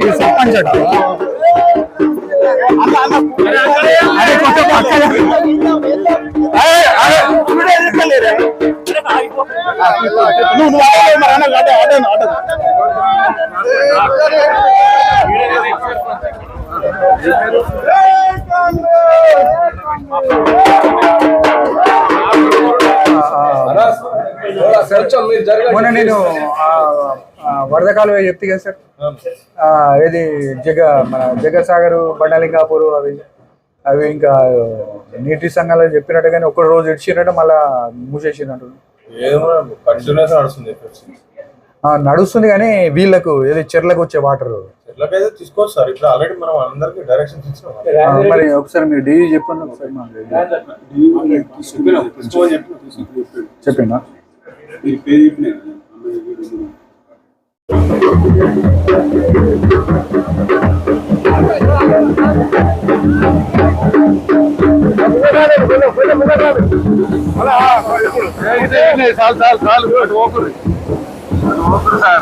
ఈ సర్పంచ్ అట. అరే కొంచెం పక్కన. నువ్వు నువ్వు ఆడే మరి. మొన్న నేను వరద కాలువ చెప్తే కదా సార్. ఆ, ఏది జగ మన జగసాగర్ బండలింగాపూర్ అవి అవి ఇంకా నీటి సంఘాలు చెప్పినట్టుగానే ఒక్క రోజు ఇడిచినట్టు మళ్ళా మూసేసినట్టు నడుస్తుంది కానీ వీళ్ళకు ఏది చెర్లకు వచ్చే వాటర్. మరి ఒకసారి మీరు డీ చెప్పండి ఒకసారి మాకు. చెప్పిందా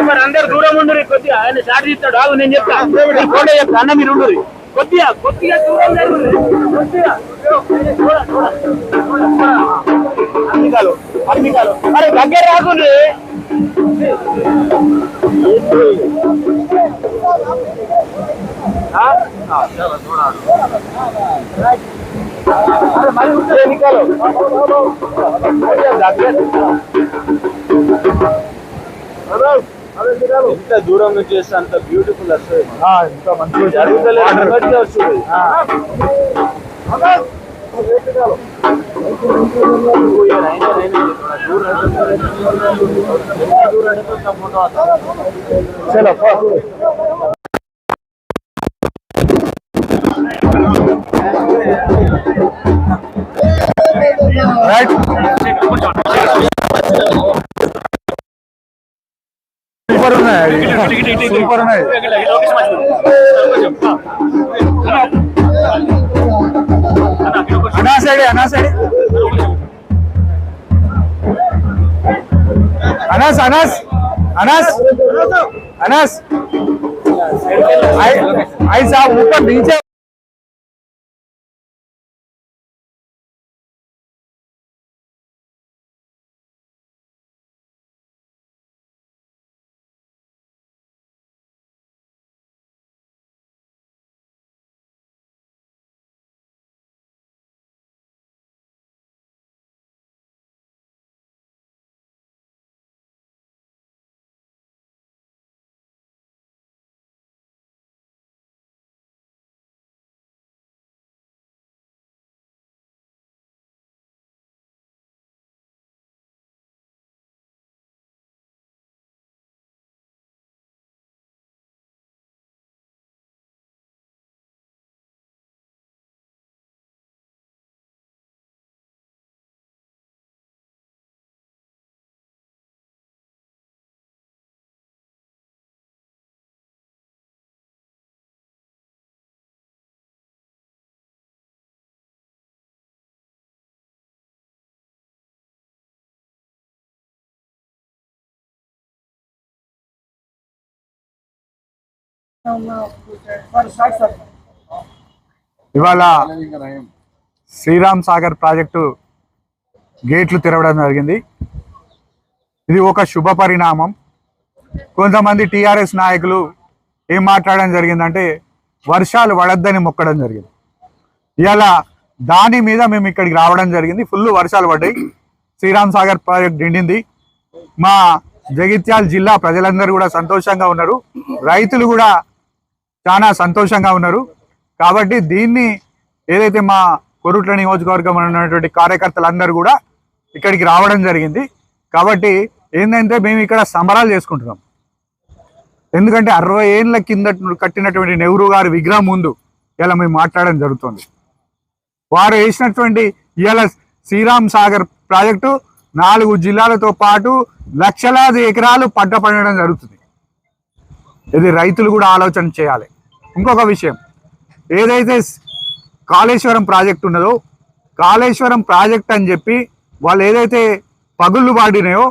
చాలా అందరు దూరం ఉండరు కొద్దిగా ఆయన షాట్ ఇస్తాడు నేను చెప్తా చెప్తా అన్న మీరు ఉండరు కొద్దిగా కొద్దిగా దూరం జరుగుతుంది. కొద్దిగా. చూడ, చూడ, అరే దగ్గర రాకుండ్రి ఎన్నికలు? దగ్గర. ఎంత దూరం నుంచి చేస్తే అంత బ్యూటిఫుల్ వస్తుంది ఇంకా మంచిగా జరుగుతలేదు నెమ్మదిగా వస్తుంది చలో పో. नाही सुपर नाही अनासाडे अनासाडे अनास अनास अनास अनास आई साहब ऊपर नीचे ఇవాళ శ్రీరామ్ సాగర్ ప్రాజెక్టు గేట్లు తెరవడం జరిగింది. ఇది ఒక శుభ పరిణామం. కొంతమంది టీఆర్ఎస్ నాయకులు ఏం మాట్లాడడం జరిగిందంటే వర్షాలు పడద్దని మొక్కడం జరిగింది. ఇలా దాని మీద మేము ఇక్కడికి రావడం జరిగింది. ఫుల్ వర్షాలు పడ్డాయి. శ్రీరామ్ సాగర్ ప్రాజెక్ట్ నిండింది. మా జగిత్యాల జిల్లా ప్రజలందరూ కూడా సంతోషంగా ఉన్నారు. రైతులు కూడా చాలా సంతోషంగా ఉన్నారు. కాబట్టి దీన్ని ఏదైతే మా కొరుట్ల నియోజకవర్గం ఉన్నటువంటి కార్యకర్తలందరూ కూడా ఇక్కడికి రావడం జరిగింది. కాబట్టి ఏంటంటే మేము ఇక్కడ సంబరాలు చేసుకుంటున్నాం. ఎందుకంటే అరవై ఏళ్ళ కింద కట్టినటువంటి నెహ్రూ గారి విగ్రహం ముందు ఇలా మేము మాట్లాడడం జరుగుతుంది. వారు వేసినటువంటి ఇవాళ శ్రీరామ్ సాగర్ ప్రాజెక్టు నాలుగు జిల్లాలతో పాటు లక్షలాది ఎకరాలు పంట పండడం జరుగుతుంది. ఇది రైతులు కూడా ఆలోచన చేయాలి. ఇంకొక విషయం ఏదైతే కాళేశ్వరం ప్రాజెక్ట్ ఉన్నదో కాళేశ్వరం ప్రాజెక్ట్ అని చెప్పి వాళ్ళు ఏదైతే పగుళ్ళు పాడినాయో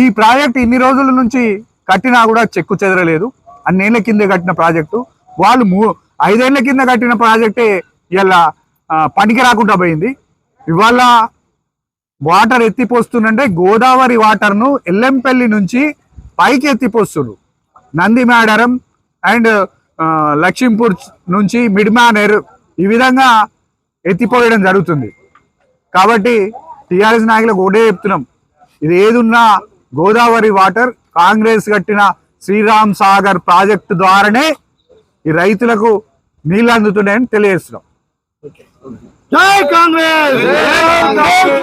ఈ ప్రాజెక్ట్ ఇన్ని రోజుల నుంచి కట్టినా కూడా చెక్కు చెదరలేదు. అన్నేళ్ళ కింద కట్టిన ప్రాజెక్టు. వాళ్ళు మూ ఐదేళ్ళ కింద కట్టిన ప్రాజెక్టే ఇలా పనికి రాకుండా పోయింది. ఇవాళ వాటర్ ఎత్తిపోస్తుందంటే గోదావరి వాటర్ను ఎల్లంపల్లి నుంచి పైకి ఎత్తిపోస్తున్నారు నంది మేడరం అండ్ లక్ష్మీపూర్ నుంచి మిడ్మానేర్ ఈ విధంగా ఎత్తిపోయడం జరుగుతుంది. కాబట్టి టిఆర్ఎస్ నాయకులకు ఒకటే చెప్తున్నాం. ఇది ఏదున్నా గోదావరి వాటర్ కాంగ్రెస్ కట్టిన శ్రీరామ్ సాగర్ ప్రాజెక్టు ద్వారానే ఈ రైతులకు నీళ్ళు అందుతున్నాయని తెలియజేస్తున్నాం. జై కాంగ్రెస్!